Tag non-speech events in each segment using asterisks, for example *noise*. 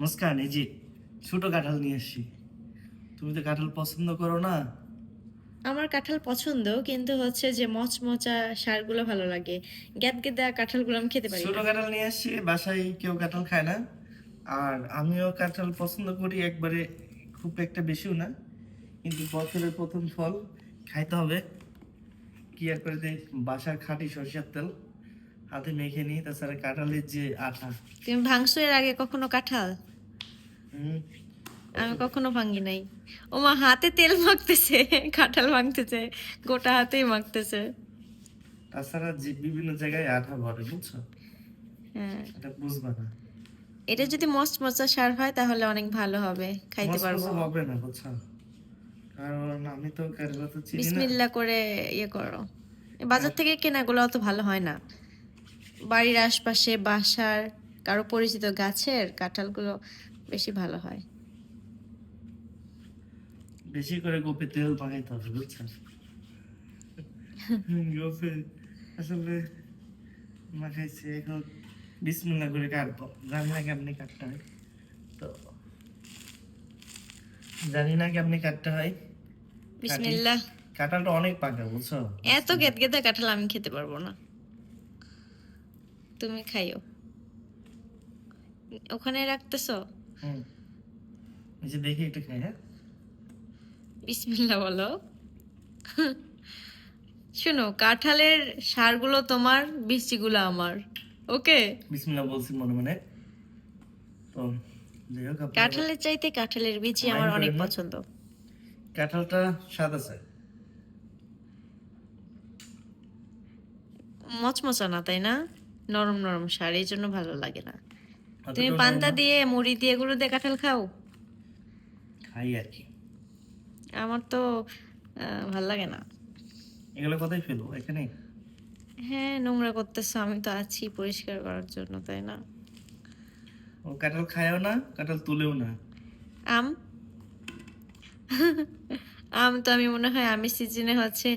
মুস্কান এই যে ছোট কাঁঠাল নিয়ে এসছি তুমি তো কাঁঠাল পছন্দ করো না? আমার কাঁঠাল পছন্দ কিন্তু হচ্ছে যে মচমচা সারগুলো ভালো লাগে। গ্যাদ গেদা কাঁঠালগুলো আমি খেতে পারি ছোট কাঁঠাল নিয়ে এসছি বাসায় কেউ কাঁঠাল খায় না। আর আমিও কাঁঠাল পছন্দ করি একবারে খুব একটা বেশিও না। কিন্তু বছরের প্রথম ফল খাইতে হবে। কি আর করে দেখ বাসার খাঁটি সরষের তেল। হাতে মেখে নিই তাছাড়া কাঁঠালের যে আঠা। তুমি ভাঙছো এর আগে কখনো কাঁঠাল? আমি কখনো ভাঙি নাই। ও মা হাতে তেল মাখতেছে কাঁঠাল গোটা হাতেই মাখতেছে। তাছাড়া যে বিভিন্ন জায়গায় আঠা ভরে বুঝছ? হ্যাঁ। এটা বুঝবা না। এটা যদি মচমচা সার হয় তাহলে অনেক ভালো হবে। খাইতে পারব। হবে না বুঝছ? কারণ আমি তো কারবা তো চিনি না। বিসমিল্লা করে ইয়ে করো। বাজার থেকে কেনাগুলো অত ভালো হয় না। বাড়ির আশপাশে বাসার কারও পরিচিত গাছের কাঁঠালগুলো বেশি ভালো হয়। বেশি করে গোপে তেল পাকাইতে হবে বুঝছ হুম, *laughs* গোপে আসলে মাখাইছে এখন বিসমিল্লা করে কাটবো। জানি না কেমনি কাটতে হয়। তো জানি না কেমনি কাটতে হয়। বিসমিল্লা কাঁঠালটা অনেক পাকা বুঝছ? এত গেদ গেদা কাঁঠাল আমি খেতে পারব না। তুমি খাইও। ওখানে রাখতেছো? যে দেখি একটু খাই হ্যাঁ? বিসমিল্লা বলো। শোনো কাঁঠালের সারগুলো তোমার বীজগুলো আমার। ওকে? বিসমিল্লা বলছি মনে মনে। তো কাঁঠালের চাইতে কাঁঠালের বীজই আমার অনেক পছন্দ। কাঁঠালটা স্বাদ আছে? মচমচা না তাই না? নরম নরম সার এই জন্য ভালো লাগে না। তুমি পান্তা দিয়ে মুড়ি দিয়ে এগুলো দিয়ে কাঁঠাল খাও? খাই আর কি। আমার তো ভালো লাগে না। এগুলো কোথায় ফেলব? এখানে? হ্যাঁ নোংরা করতেছো আমি তো আছি পরিষ্কার করার জন্য তাই না? ও কাঁঠাল খায়ও না কাঁঠাল তুলেও না। আম? *laughs* আম তো আমি মনে হয় আমি সিজনে হচ্ছে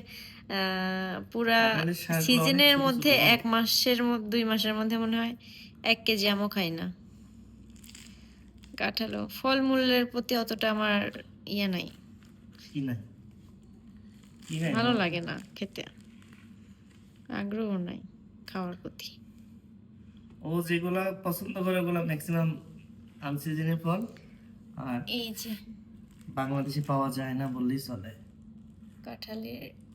পুরা সিজনের মধ্যে এক মাসের মধ্যে দুই মাসের মধ্যে মনে হয় এক কেজি আমও খাই না। কাঁঠালও। ফলমূলের প্রতি অতটা আমার ইয়ে নাই। ভালো লাগে না খেতে। আগ্রহ নাই খাওয়ার প্রতি। ও যেগুলা পছন্দ করে ওগুলা ম্যাক্সিমাম আনসিজনের ফল। আর এই যে। বাংলাদেশে পাওয়া যায় না বললেই চলে। কাঁঠালের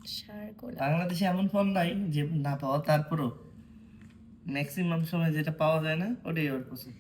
বাংলাদেশে এমন ফল নাই যে না পাওয়া, তারপরও ম্যাক্সিমাম সময় যেটা পাওয়া যায় না, ওটাই ওর পছন্দ।